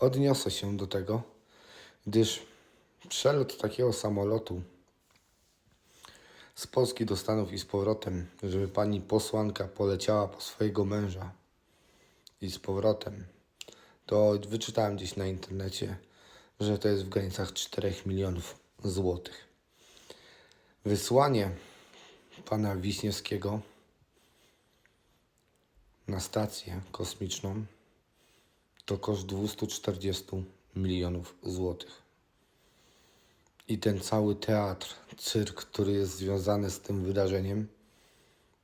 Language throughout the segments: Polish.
odniosę się do tego, gdyż przelot takiego samolotu z Polski do Stanów i z powrotem, żeby pani posłanka poleciała po swojego męża i z powrotem, to wyczytałem gdzieś na internecie, że to jest w granicach 4 milionów złotych. Wysłanie pana Wiśniewskiego na stację kosmiczną to koszt 240 milionów złotych. I ten cały teatr, cyrk, który jest związany z tym wydarzeniem,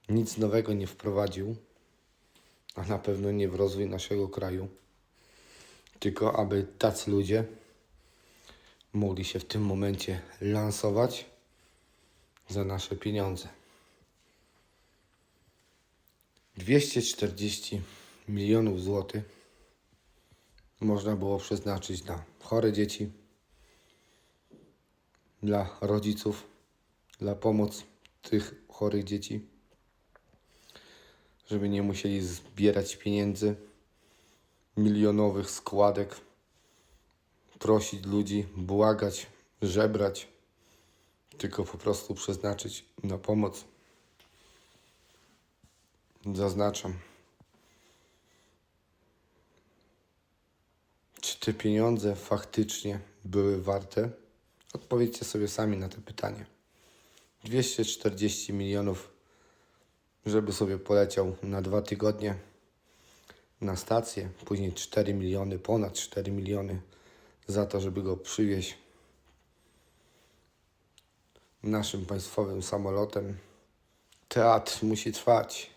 nic nowego nie wprowadził, a na pewno nie w rozwój naszego kraju, tylko aby tacy ludzie mogli się w tym momencie lansować za nasze pieniądze. 240 milionów złotych można było przeznaczyć na chore dzieci, dla rodziców, dla pomoc tych chorych dzieci, żeby nie musieli zbierać pieniędzy, milionowych składek, prosić ludzi, błagać, żebrać, tylko po prostu przeznaczyć na pomoc. Zaznaczam. Czy pieniądze faktycznie były warte? Odpowiedzcie sobie sami na to pytanie. 240 milionów, żeby sobie poleciał na dwa tygodnie na stację, później 4 miliony, ponad 4 miliony za to, żeby go przywieźć naszym państwowym samolotem. Teatr musi trwać.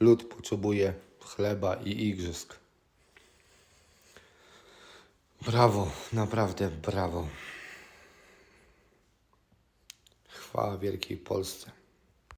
Lud potrzebuje chleba i igrzysk. Brawo, naprawdę brawo. Chwała Wielkiej Polsce.